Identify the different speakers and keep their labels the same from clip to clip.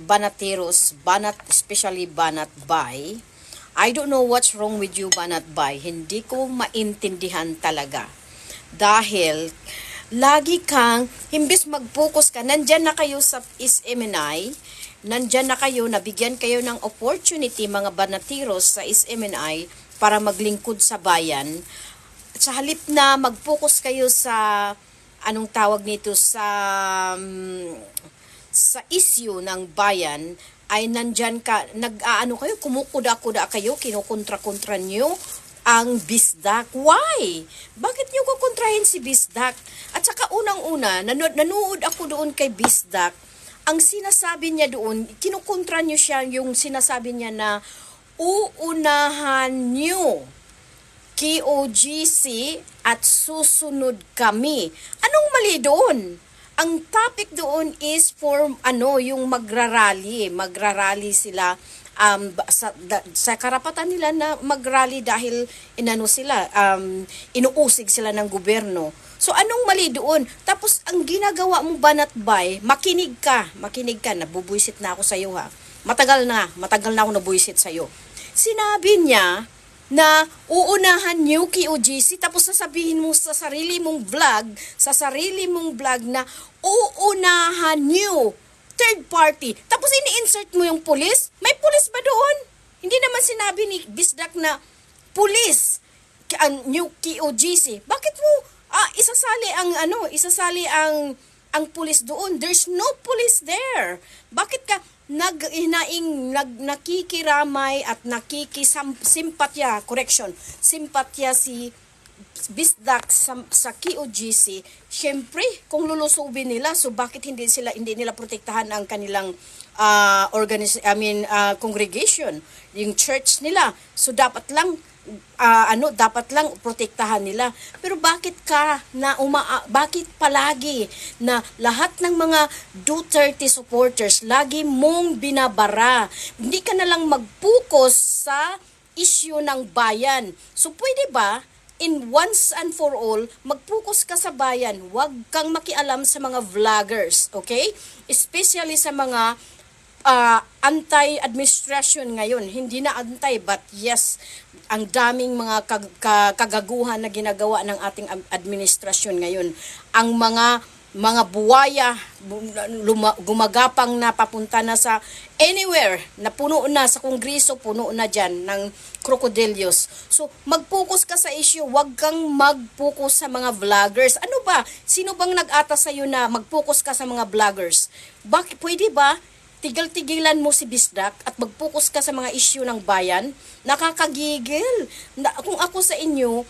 Speaker 1: Banateros, Banat, especially Banat Bay, I don't know what's wrong with you, Banat Bay. Hindi ko maintindihan talaga. Dahil, lagi kang, imbis mag-focus ka, nandyan na kayo sa SMNI, nandyan na kayo, nabigyan kayo ng opportunity, mga Banateros sa SMNI, para maglingkod sa bayan. Sa halip na mag-focus kayo sa, anong tawag nito, sa, um, sa issue ng bayan, ay nandyan ka, nag-aano kayo, kumukuda-kuda kayo, kinukontra-kontra nyo ang Bisdak. Why? Bakit nyo kukontrahin si Bisdak? At saka unang-una, nanood, nanood ako doon kay Bisdak, ang sinasabi niya doon, kinukontra nyo siya yung sinasabi niya na uunahan nyo KOGC at susunod kami. Anong mali doon? Ang topic doon is for ano, yung magrarally. Magrarally sila um, sa, da- sa karapatan nila na magrally dahil inano sila, um, inuusig sila ng gobyerno. So anong mali doon? Tapos ang ginagawa mo banat bay, makinig ka, makinig ka, nabubuisit na ako sa iyo ha. Matagal na, matagal na ako nabuisit sa iyo. Sinabi niya na uunahan niyo KOGC tapos sasabihin mo sa sarili mong vlog, sa sarili mong vlog na uunahan niyo third party. Tapos ini-insert mo yung pulis? May pulis ba doon? Hindi naman sinabi ni Bisdak na pulis ang new KOGC. Bakit mo ah, isasali ang ano, isasali ang ang pulis doon? There's no police there. Bakit ka nag hinaing nag, nakikiramay at nakikisimpatya, correction, simpatya si Bisdak sa, sa KOGC, syempre, kung lulusubin nila, so bakit hindi sila hindi nila protektahan ang kanilang uh, organis I mean ah, congregation, yung church nila. So dapat lang ah, ano, dapat lang protektahan nila. Pero bakit ka na uma bakit palagi na lahat ng mga Duterte supporters lagi mong binabara? Hindi ka na lang mag-focus sa issue ng bayan. So pwede ba in once and for all, mag-focus ka sa bayan. Huwag kang makialam sa mga vloggers, okay? Especially sa mga ah, anti-administration ngayon. Hindi na anti, but yes, ang daming mga kag- ka- kagaguhan na ginagawa ng ating administrasyon ngayon. Ang mga mga buwaya bu- luma- gumagapang na papunta na sa anywhere na puno na sa kongreso puno na diyan ng crocodilios. So mag-focus ka sa issue. Wag kang mag-focus sa mga vloggers. Ano ba? Sino bang nag-ata sa na mag-focus ka sa mga vloggers? Bakit pwede ba tigil-tigilan mo si Bisdak at mag-focus ka sa mga issue ng bayan nakakagigil na, kung ako sa inyo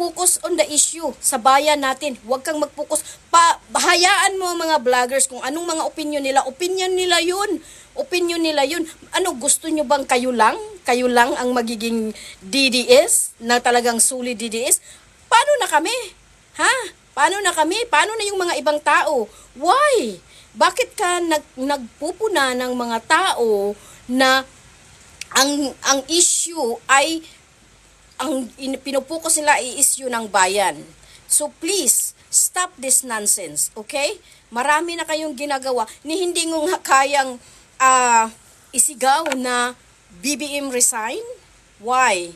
Speaker 1: focus on the issue sa bayan natin. Huwag kang mag-focus. Pa, hayaan mo mga vloggers kung anong mga opinion nila. Opinion nila yun. Opinion nila yun. Ano, gusto nyo bang kayo lang? Kayo lang ang magiging DDS na talagang solid DDS? Paano na kami? Ha? Paano na kami? Paano na yung mga ibang tao? Why? Bakit ka nag, nagpupuna ng mga tao na ang ang issue ay ang in, pinupokus nila i-issue ng bayan. So please, stop this nonsense, okay? Marami na kayong ginagawa ni hindi nga kayang ah, isigaw na BBM resign. Why?